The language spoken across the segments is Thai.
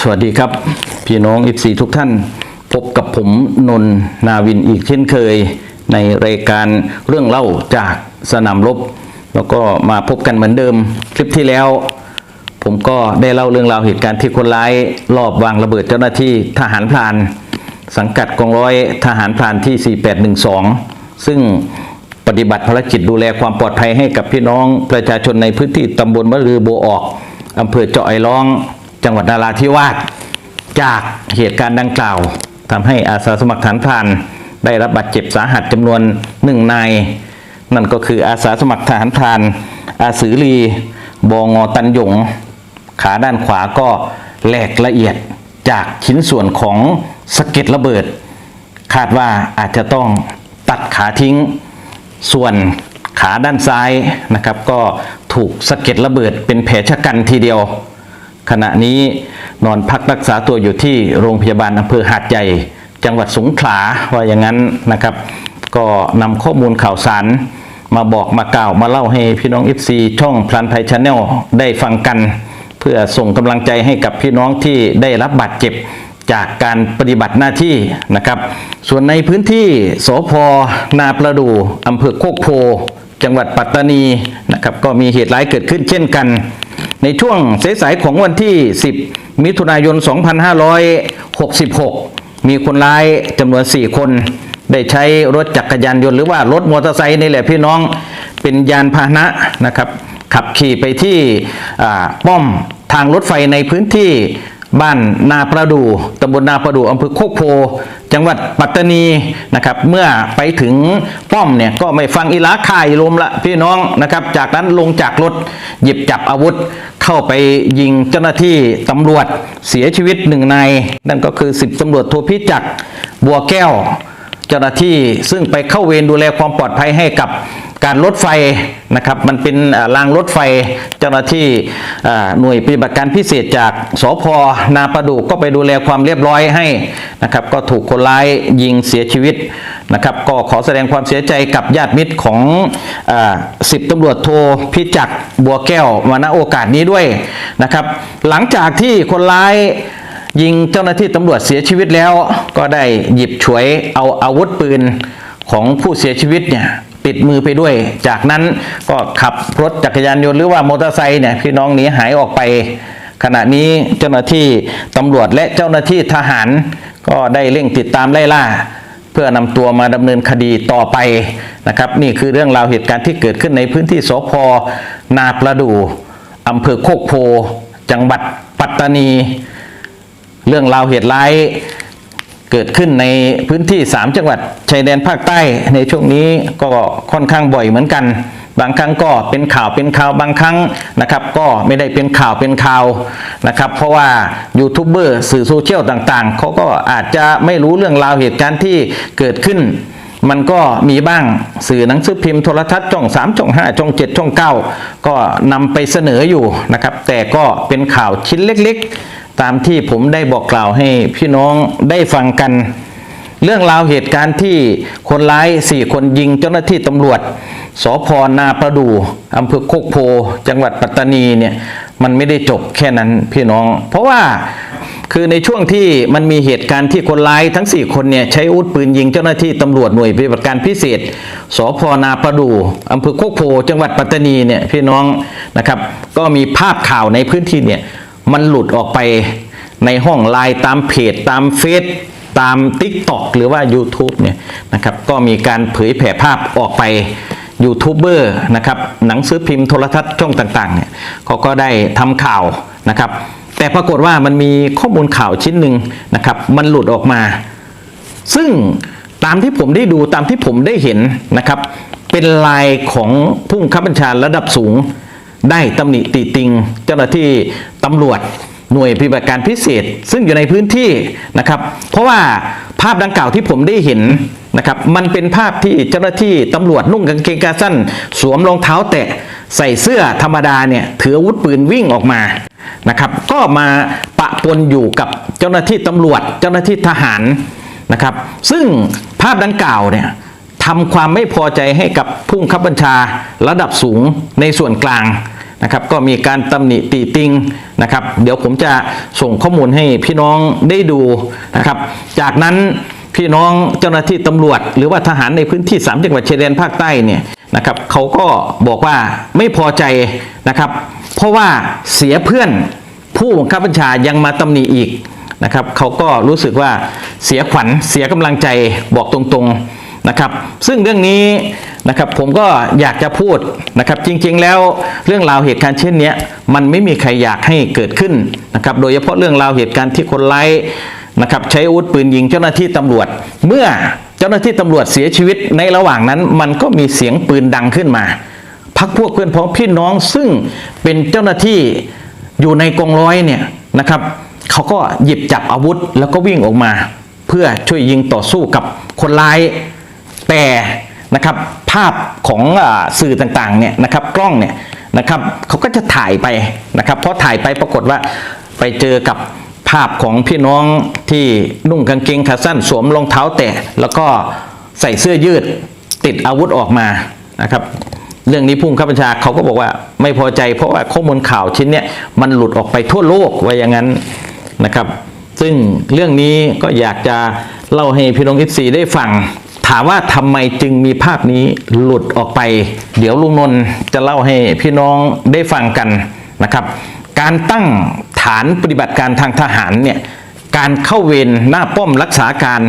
สวัสดีครับ พี่น้องอิฟซีทุกท่าน พบกับผมนนนาวินอีกเช่นเคย ในรายการเรื่องเล่าจากสนามรบ แล้วก็มาพบกันเหมือนเดิม คลิปที่แล้ว ผมก็ได้เล่าเรื่องราวเหตุการณ์ที่คนร้ายรอบวางระเบิดเจ้าหน้าที่ทหารพลาน สังกัดกองร้อยทหารพลานที่ 4812 ซึ่ง ปฏิบัติภารกิจดูแลความปลอดภัยให้กับพี่น้องประชาชนในพื้นที่ตำบลมะลือโบออกอำเภอเจาะไอร้อง จังหวัดนาราธิวาสจากเหตุการณ์ดังกล่าวทำให้อาสาสมัครฐานพรานได้รับบาดเจ็บสาหัสจำนวนหนึ่งนายนั่นก็คืออาสาสมัครทหารพราน อาสือรีบองอตันยง ขาด้านขวาก็แหลกละเอียดจากชิ้นส่วนของสะเก็ดระเบิด คาดว่าอาจจะต้องตัดขาทิ้ง ส่วนขาด้านซ้ายนะครับก็ถูกสะเก็ดระเบิดเป็นแผลชะกันทีเดียว ขณะนี้นอนพักรักษาตัวอยู่ที่โรงพยาบาลอำเภอหาดใหญ่ จังหวัดสงขลาว่าอย่างนั้นนะครับ ก็นำข้อมูลข่าวสารมาบอกมากล่าวมาเล่าให้พี่น้อง FC ช่องพลันไทยชาแนลได้ฟังกัน เพื่อส่งกำลังใจให้กับพี่น้องที่ได้รับบาดเจ็บ จากการปฏิบัติหน้าที่นะครับ ส่วนในพื้นที่สพนาประดูอำเภอโคกโพ จังหวัดปัตตานีนะครับก็มีเหตุร้ายเกิดขึ้นเช่นกัน ในช่วงสายๆของวันที่ 10 มิถุนายน 2566 มีคนร้ายจำนวน 4 คน ได้ใช้รถจักรยานยนต์หรือว่ารถมอเตอร์ไซค์นี่แหละพี่น้องเป็นยานพาหนะนะครับ ขับขี่ไปที่ป้อมทางรถไฟในพื้นที่ บ้านนาประดูตำบลนาประดูอำเภอโคกโพ จังหวัดปัตตานีนะครับ เมื่อไปถึงป้อมเนี่ยก็ไม่ฟังอีลาคายลมละพี่น้องนะครับ จากนั้นลงจากรถหยิบจับอาวุธเข้าไปยิงเจ้าหน้าที่ตำรวจเสียชีวิตหนึ่งนายนั่นก็คือสิบตำรวจโทพิจักบัวแก้ว เจ้าหน้าที่ซึ่งไปเข้าเวรดูแลความปลอดภัยให้กับ การรถไฟนะครับมันเป็นอ่ารางรถไฟเจ้าหน้าที่หน่วยปฏิบัติการพิเศษจากสพนาประดูก็ไปดูแลความเรียบร้อยให้นะครับก็ถูกคนร้ายยิงเสียชีวิตนะครับก็ขอแสดงความเสียใจกับญาติมิตรของสิบตำรวจโทพิจักบัวแก้วมาณโอกาสนี้ด้วยนะครับหลังจากที่คนร้ายยิงเจ้าหน้าที่ตำรวจเสียชีวิตแล้ว ก็ได้หยิบฉวยเอาอาวุธปืนของผู้เสียชีวิตเนี่ย ติดมือไปด้วย จากนั้นก็ขับรถจักรยานยนต์หรือว่ามอเตอร์ไซค์เนี่ยพี่น้องหนีหายออกไป ขณะนี้เจ้าหน้าที่ตำรวจและเจ้าหน้าที่ทหารก็ได้เร่งติดตามไล่ล่า เพื่อนำตัวมาดำเนินคดีต่อไปนะครับ นี่คือเรื่องราวเหตุการณ์ที่เกิดขึ้นในพื้นที่สพนาประดูอำเภอโคกโพ จังหวัดปัตตานี เรื่องราวเหตุร้าย เกิดขึ้นในพื้นที่ 3 จังหวัดชายแดนภาคใต้ในช่วงนี้ก็ค่อนข้างบ่อยเหมือนกัน บางครั้งก็เป็นข่าวเป็นข่าวบางครั้งนะครับ ก็ไม่ได้เป็นข่าวเป็นข่าวนะครับ เพราะว่ายูทูบเบอร์สื่อโซเชียลต่างๆเขาก็อาจจะไม่รู้เรื่องราวเหตุการณ์ที่เกิดขึ้น มันก็มีบ้างสื่อหนังสือพิมพ์โทรทัศน์ช่อง3ช่อง5ช่อง7ช่อง9 ก็นำไปเสนออยู่นะครับ แต่ก็เป็นข่าวชิ้นเล็กๆ ตามที่ผมได้บอกกล่าวให้พี่น้องได้ฟังกัน เรื่องราวเหตุการณ์ที่คนร้ายสี่คนยิงเจ้าหน้าที่ตำรวจสพนาประดูอำเภอโคกโพ จังหวัดปัตตานีเนี่ยมันไม่ได้จบแค่นั้นพี่น้อง เพราะว่า คือในช่วงที่มันมีเหตุการณ์ที่คนร้ายทั้ง 4 คนเนี่ยใช้อาวุธปืนยิงเจ้าหน้าที่ตำรวจหน่วยปฏิบัติการพิเศษสพนาประดูอำเภอโคกโพจังหวัดปัตตานีเนี่ยพี่น้องนะครับ ก็มีภาพข่าวในพื้นที่เนี่ยมันหลุดออกไปในห้องไลน์ตามเพจตามเฟซตาม Tik t o อกหรือว่า YouTube เนี่ยนะครับก็มีการเผยแผ่ภาพออกไปยูทูบเบอร์นะครับหนังสือพิมพ์โทรทัศน์ช่องต่างๆเนี่ยเขาก็ได้ทำข่าวนะครับ แต่ปรากฏว่ามันมีข้อมูลข่าวชิ้นหนึ่งนะครับ มันหลุดออกมา ซึ่งตามที่ผมได้ดูตามที่ผมได้เห็นนะครับ เป็นลายของผู้บังคับบัญชาระดับสูง ได้ตำหนิติติง เจ้าหน้าที่ตำรวจหน่วยปฏิบัติการพิเศษ ซึ่งอยู่ในพื้นที่นะครับ เพราะว่าภาพดังกล่าวที่ผมได้เห็นนะครับมันเป็นภาพที่เจ้าหน้าที่ตำรวจนุ่งกางเกงขาสั้น สวมรองเท้าแตะใส่เสื้อธรรมดาเนี่ยถืออาวุธปืนวิ่งออกมา นะครับ ก็มาปะปนอยู่กับเจ้าหน้าที่ตำรวจ เจ้าหน้าที่ทหารนะครับ ซึ่งภาพดังกล่าวเนี่ยทำความไม่พอใจให้กับผู้บังคับบัญชาระดับสูงในส่วนกลางนะครับ ก็มีการตำหนิติติงนะครับ เดี๋ยวผมจะส่งข้อมูลให้พี่น้องได้ดูนะครับ จากนั้นพี่น้องเจ้าหน้าที่ตำรวจ หรือว่าทหารในพื้นที่ 3 จังหวัดชายแดนภาคใต้เนี่ยนะครับเขาก็บอกว่าไม่พอใจนะครับ เพราะว่าเสียเพื่อนผู้บังคับบัญชายังมาตำหนิอีกนะครับเขาก็รู้สึกว่าเสียขวัญเสียกำลังใจบอกตรงๆนะครับ ซึ่งเรื่องนี้นะครับผมก็อยากจะพูดนะครับจริงๆแล้วเรื่องราวเหตุการณ์เช่นนี้มันไม่มีใครอยากให้เกิดขึ้นนะครับโดยเฉพาะเรื่องราวเหตุการณ์ที่คนร้ายนะครับใช้อาวุธปืนยิงเจ้าหน้าที่ตำรวจ เมื่อเจ้าหน้าที่ตำรวจเสียชีวิตในระหว่างนั้น มันก็มีเสียงปืนดังขึ้นมา พักพวกเพื่อนพ้องพี่น้องซึ่งเป็นเจ้าหน้าที่อยู่ในกองร้อยเนี่ยนะครับเขาก็หยิบจับอาวุธแล้วก็วิ่งออกมา เพื่อช่วยยิงต่อสู้กับคนร้ายแต่นะครับภาพของอสื่อต่างๆเนี่ยนะครับกล้องเนี่ยนะครับเขาก็จะถ่ายไปนะครับเพราะถ่ายไปปรากฏว่าไปเจอกับภาพของพี่น้องที่นุ่งกางเกงขาสั้นสวมรองเท้าแตะแล้วก็ใส่เสื้อยืดติดอาวุธออกมานะครับ เรื่องนี้พุ่งข้าบัญชาเขาก็บอกว่าไม่พอใจ เพราะว่าข้อมูลข่าวชิ้นเนี้ยมันหลุดออกไปทั่วโลกไว่าอย่างนั้นนะครับ ซึ่งเรื่องนี้ก็อยากจะเล่าให้พี่น้องอิฟซีได้ฟัง ถามว่าทำไมจึงมีภาพนี้หลุดออกไป เดี๋ยวลุงนนท์จะเล่าให้พี่น้องได้ฟังกันนะครับ การตั้งฐานปฏิบัติการทางทหารเนี่ยการเข้าเวรหน้าป้อมรักษาการ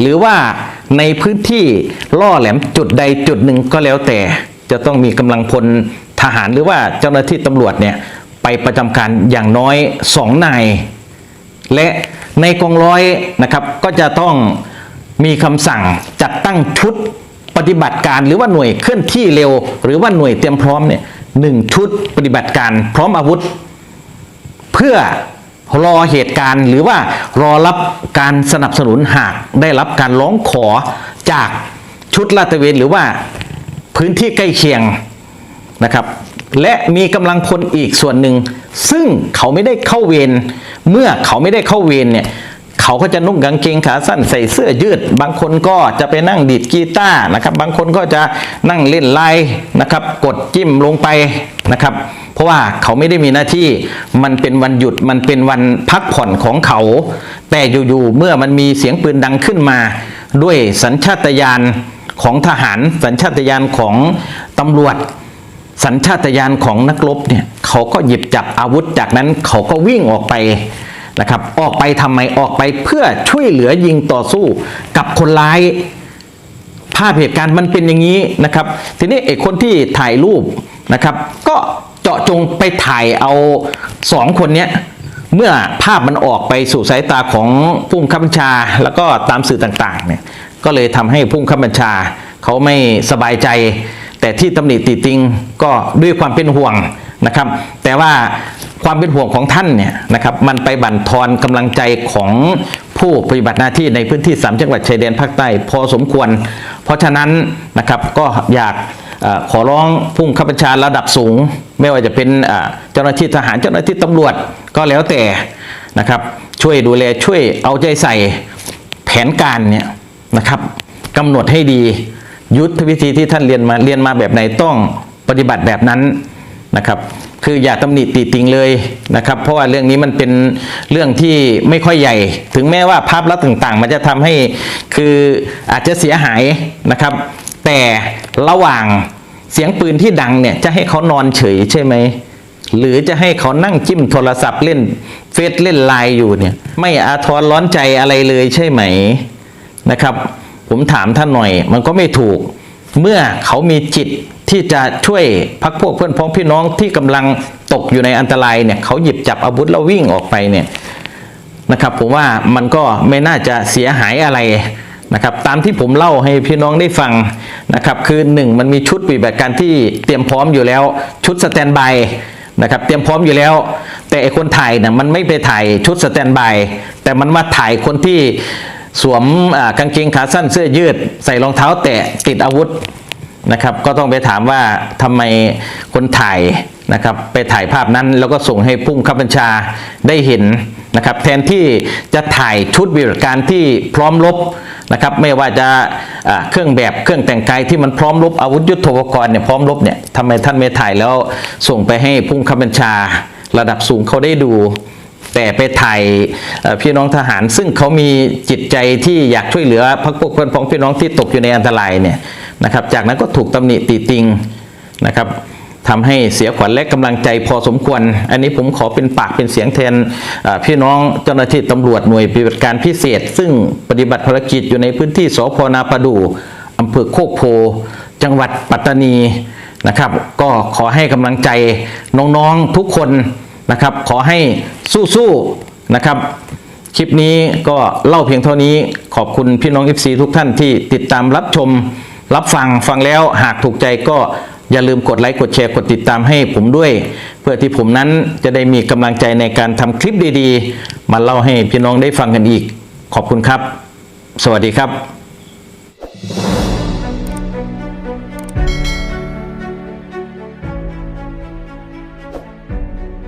หรือว่าในพื้นที่ล่อแหลมจุดใดจุดหนึ่งก็แล้วแต่ จะต้องมีกำลังพลทหารหรือว่าเจ้าหน้าที่ตำรวจเนี่ยไปประจำการอย่างน้อยสองนาย และในกองร้อยนะครับก็จะต้องมีคำสั่งจัดตั้งชุดปฏิบัติการหรือว่าหน่วยเคลื่อนที่เร็ว หรือว่าหน่วยเตรียมพร้อมเนี่ยหนึ่งชุดปฏิบัติการพร้อมอาวุธ เพื่อรอเหตุการณ์ หรือว่ารอรับการสนับสนุนหากได้รับการร้องขอจากชุดลาดตระเวนหรือว่า พื้นที่ใกล้เคียงนะครับ และมีกำลังพลอีกส่วนหนึ่ง ซึ่งเขาไม่ได้เข้าเวรเมื่อเขาไม่ได้เข้าเวรเนี่ยเขาก็จะนุ่งกางเกงขาสั้นใส่เสื้อยืด บางคนก็จะไปนั่งดีดกีตาร์นะครับ บางคนก็จะนั่งเล่นไลน์นะครับ กดจิ้มลงไปนะครับ เพราะว่าเขาไม่ได้มีหน้าที่มันเป็นวันหยุดมันเป็นวันพักผ่อนของเขา แต่อยู่ๆเมื่อมันมีเสียงปืนดังขึ้นมา ด้วยสัญชาตญาณ ของทหารสัญชาตญาณของตำรวจ สัญชาตญาณของนักรบเนี่ยเขาก็หยิบจับอาวุธจากนั้นเขาก็วิ่งออกไปนะครับ ออกไปทำไมออกไปเพื่อช่วยเหลือยิงต่อสู้กับคนร้ายภาพเหตุการณ์มันเป็นอย่างนี้นะครับ ทีนี้ไอ้คนที่ถ่ายรูปนะครับ ก็เจาะจงไปถ่ายเอาสองคนเนี้ยเมื่อภาพมันออกไปสู่สายตาของผู้บังคับบัญชา แล้วก็ตามสื่อต่างๆเนี่ย ก็เลยทำให้ผู้บังคับบัญชาเขาไม่สบายใจ แต่ที่ตำหนิติติงก็ด้วยความเป็นห่วงนะครับ แต่ว่าความเป็นห่วงของท่านเนี่ยนะครับมันไปบั่นทอนกำลังใจของผู้ปฏิบัติหน้าที่ในพื้นที่ 3 จังหวัดชายแดนภาคใต้พอสมควร เพราะฉะนั้นนะครับก็อยากอขอร้องผู้บังคับบัญชาระดับสูง ไม่ว่าจะเป็นเจ้าหน้าที่ทหารเจ้าหน้าที่ตำรวจก็แล้วแต่นะครับช่วยดูแลช่วยเอาใจใส่แผนการเนี่ย นะครับกำหนดให้ดียุทธวิธีที่ท่านเรียนมาเรียนมาแบบไหนต้องปฏิบัติแบบนั้นนะครับคืออย่าตำหนิติติงเลยนะครับ เพราะว่าเรื่องนี้มันเป็นเรื่องที่ไม่ค่อยใหญ่ ถึงแม้ว่าภาพลักษณ์ต่างๆ มันจะทำให้คืออาจจะเสียหายนะครับ แต่ระหว่างเสียงปืนที่ดังเนี่ยจะให้เขานอนเฉยใช่ไหมหรือจะให้เขานั่งจิ้มโทรศัพท์เล่นเฟซเล่นไลน์อยู่เนี่ยไม่อาทรร้อนใจอะไรเลยใช่ไหม นะครับ ผมถามท่านหน่อย มันก็ไม่ถูก เมื่อเขามีจิตที่จะช่วยพักพวกเพื่อนพ้องพี่น้องที่กำลังตกอยู่ในอันตรายเนี่ยเขาหยิบจับอาวุธแล้ววิ่งออกไปเนี่ยนะครับผมว่ามันก็ไม่น่าจะเสียหายอะไรนะครับตามที่ผมเล่าให้พี่น้องได้ฟังนะครับคือหนึ่งมันมีชุดปฏิบัติการที่เตรียมพร้อมอยู่แล้ว ชุดสแตนบายนะครับเตรียมพร้อมอยู่แล้ว แต่ไอคนถ่ายเนี่ยมันไม่ไปถ่ายชุดสแตนบายแต่มันมาถ่ายคนที่ สวมกางเกงขาสั้นเสื้อยืด ใส่รองเท้าแตะติดอาวุธนะครับ ก็ต้องไปถามว่าทำไมคนถ่ายนะครับ ไปถ่ายภาพนั้นแล้วก็ส่งให้ผู้บังคับบัญชาได้เห็นนะครับ แทนที่จะถ่ายชุดปฏิบัติการที่พร้อมรบนะครับ ไม่ว่าจะอ่าเครื่องแบบเครื่องแต่งกายที่มันพร้อมรบอาวุธยุทโธปกรณ์เนี่ยพร้อมรบเนี่ยทำไมท่านไม่ถ่ายแล้วส่งไปให้ผู้บังคับบัญชา ระดับสูงเขาได้ดู แต่ไปถ่ายพี่น้องทหาร ซึ่งเขามีจิตใจที่อยากช่วยเหลือพักพวกเพื่อนพ้องพี่น้องที่ตกอยู่ในอันตรายเนี่ยนะครับ จากนั้นก็ถูกตำหนิตีติงนะครับทำให้เสียขวัญและกำลังใจพอสมควร อันนี้ผมขอเป็นปากเป็นเสียงแทนพี่น้องเจ้าหน้าที่ตำรวจหน่วยปฏิบัติการพิเศษ ซึ่งปฏิบัติภารกิจอยู่ในพื้นที่สพนาประดูอำเภอโคกโพ จังหวัดปัตตานีนะครับ ก็ขอให้กำลังใจน้องๆทุกคน นะครับ ขอให้สู้ๆนะครับ คลิปนี้ก็เล่าเพียงเท่านี้ขอบคุณพี่น้อง FC ทุกท่านที่ติดตามรับชม รับฟังฟังแล้วหากถูกใจก็อย่าลืมกดไลค์กดแชร์กดติดตามให้ผมด้วย เพื่อที่ผมนั้นจะได้มีกำลังใจในการทำคลิปดีๆ มาเล่าให้พี่น้องได้ฟังกันอีก ขอบคุณครับ สวัสดีครับ